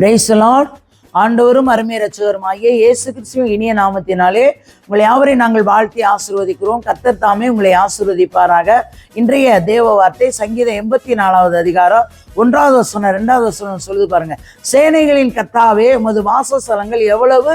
பிரைசலாட் ஆண்டவரும் அருமை ஆகிய இயேசு கிறிஸ்துவின் இனிய நாமத்தினாலே உங்களை யாவரை நாங்கள் வாழ்த்தி ஆசிர்வதிக்கிறோம். கத்தர் தாமே உங்களை ஆசிர்வதிப்பாராக. இன்றைய தேவ வார்த்தை சங்கீதம் எண்பத்தி நாலாவது அதிகாரம் ஒன்றாவது வசனம் ரெண்டாவது வசனம் சொல்லுது பாருங்க. சேனைகளின் கத்தாவே உமது வாசஸ்தலங்கள் எவ்வளவு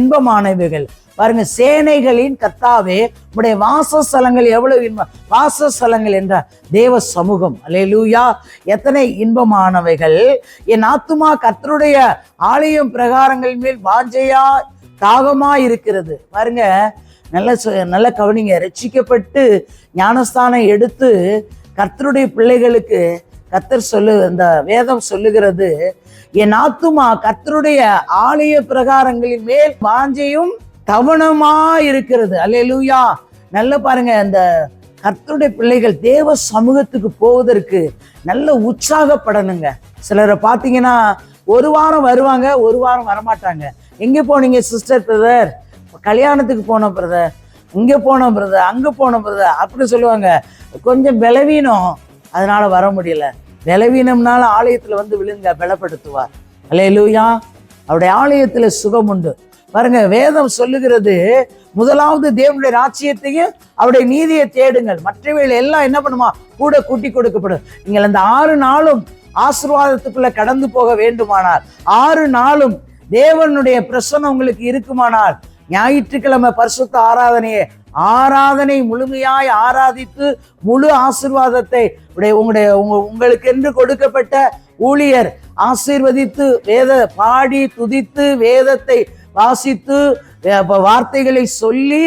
இன்பமானவைகள். பாருங்க சேனைகளின் கர்த்தாவே உடைய வாசஸ்தலங்கள் எவ்வளவு இன்பம் வாசஸ்தலங்கள் என்ற தேவ சமூகம். அல்லேலூயா. எத்தனை இன்பமானவைகள். என் ஆத்துமா கர்த்தருடைய ஆலயம் பிரகாரங்களின் மேல் வாஞ்சையா தாகமா இருக்கிறது. பாருங்க நல்ல நல்ல கவனிங்க. ரட்சிக்கப்பட்டு ஞானஸ்தானம் எடுத்து கர்த்தருடைய பிள்ளைகளுக்கு கர்த்தர் சொல்லு அந்த வேதம் சொல்லுகிறது என் ஆத்துமா கர்த்தருடைய ஆலய பிரகாரங்களின் மேல் வாஞ்சையும் தவணமா இருக்கிறது அல்லேலூயா. நல்ல பாருங்க அந்த கர்த்தருடைய பிள்ளைகள் தேவ சமூகத்துக்கு போவதற்கு நல்ல உற்சாகப்படணுங்க. சிலரை பார்த்தீங்கன்னா ஒரு வாரம் வருவாங்க ஒரு வாரம் வரமாட்டாங்க. எங்கே போனீங்க சிஸ்டர் பிரதர் கல்யாணத்துக்கு போனோம் பிரதர் இங்கே போனோம் பிரதர் அங்கே போனோம் பிரதர் அப்படின்னு சொல்லுவாங்க. கொஞ்சம் பலவீனம். அதனால் வர முடியல. பலவீனம்னால ஆலயத்தில் வந்து விழுங்க பலப்படுத்துவார். அல்லேலூயா. அவருடைய ஆலயத்தில் சுகம் உண்டு பாருங்க வேதம் சொல்லுகிறது முதலாவது தேவனுடைய ராஜ்யத்தையும் அவருடைய நீதியை தேடுங்கள். மற்றவைகள் எல்லாம் என்ன பண்ணுமா? கூட கூட்டி கொடுக்கப்படும். நீங்கள் அந்த ஆறு நாளும் ஆசிர்வாதத்துக்குள்ள கடந்து போக வேண்டுமானால் ஆறு நாளும் தேவனுடைய பிரசன்னம் உங்களுக்கு இருக்குமானால் ஞாயிற்றுக்கிழமை பரிசுத்த ஆராதனையை ஆராதனை முழுமையாய் ஆராதித்து முழு ஆசீர்வாதத்தை உடைய உங்களுடைய உங்க உங்களுக்கு என்று கொடுக்கப்பட்ட ஊழியர் ஆசீர்வதித்து வேத பாடி துதித்து வேதத்தை வாசித்து வார்த்தைகளை சொல்லி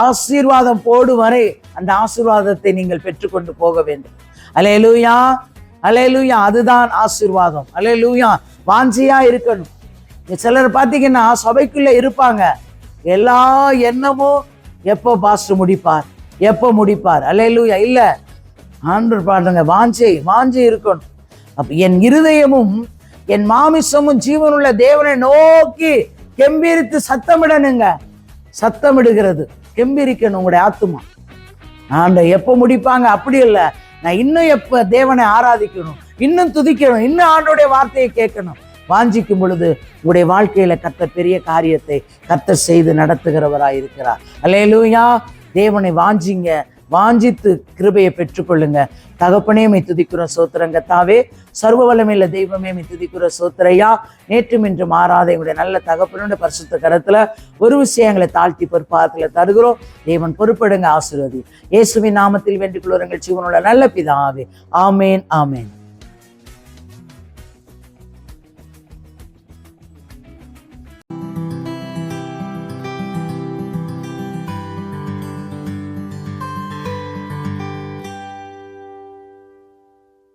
ஆசீர்வாதம் போடும் வரை அந்த ஆசீர்வாதத்தை நீங்கள் பெற்றுக்கொண்டு போக வேண்டும். அலையலூயா அலையலூயா அதுதான் ஆசீர்வாதம். அலையலூயா வாஞ்சியா இருக்கணும். சிலர் பார்த்தீங்கன்னா சபைக்குள்ள இருப்பாங்க. எல்லா எண்ணமும் எப்போ பாஸ்டர் முடிப்பார்? எப்போ முடிப்பார்? அலையலூயா இல்லை. ஆண்டு பாடுங்க வாஞ்சை வாஞ்சை இருக்கணும். அப்போ என் இருதயமும் என் மாமிசமும் ஜீவனுள்ள தேவனை நோக்கி கெம்பீரித்து சத்தமிடணுங்க. சத்தமிடுகிறது. கெம்பீரிக்கணும் உங்களுடைய ஆத்துமா. ஆண்ட எப்போ முடிப்பாங்க? அப்படி இல்லை. நான் இன்னும் எப்போ தேவனை ஆராதிக்கணும்? இன்னும் துதிக்கணும். இன்னும் ஆண்டோடைய வார்த்தையை கேட்கணும். வாஞ்சிக்கும் பொழுது உங்களுடைய வாழ்க்கையில் கத்த பெரிய காரியத்தை கத்த செய்து நடத்துகிறவராக இருக்கிறார் அல்லேலூயா. தேவனை வாஞ்சிங்க. வாஞ்சித்து கிருபையை பெற்றுக்கொள்ளுங்க. தகப்பனே மை துதிக்கிற சோத்திரங்க தாவே சர்வ வளமையில தெய்வமே மை துதிக்கிற சோத்திரையா. நேற்றும் இன்று மாறாத எங்களுடைய நல்ல தகப்பனுடைய பரிசுத்த கரத்துல ஒரு விஷயங்களை தாழ்த்தி பொறுப்பாத்துல தருகிறோம். தேவன் பொறுப்படுங்க ஆசீர்வதி. இயேசுவின் நாமத்தில் வென்று கொள்ளுங்கள் ஜீவனுள்ள நல்ல பிதாவே. ஆமேன் ஆமேன்.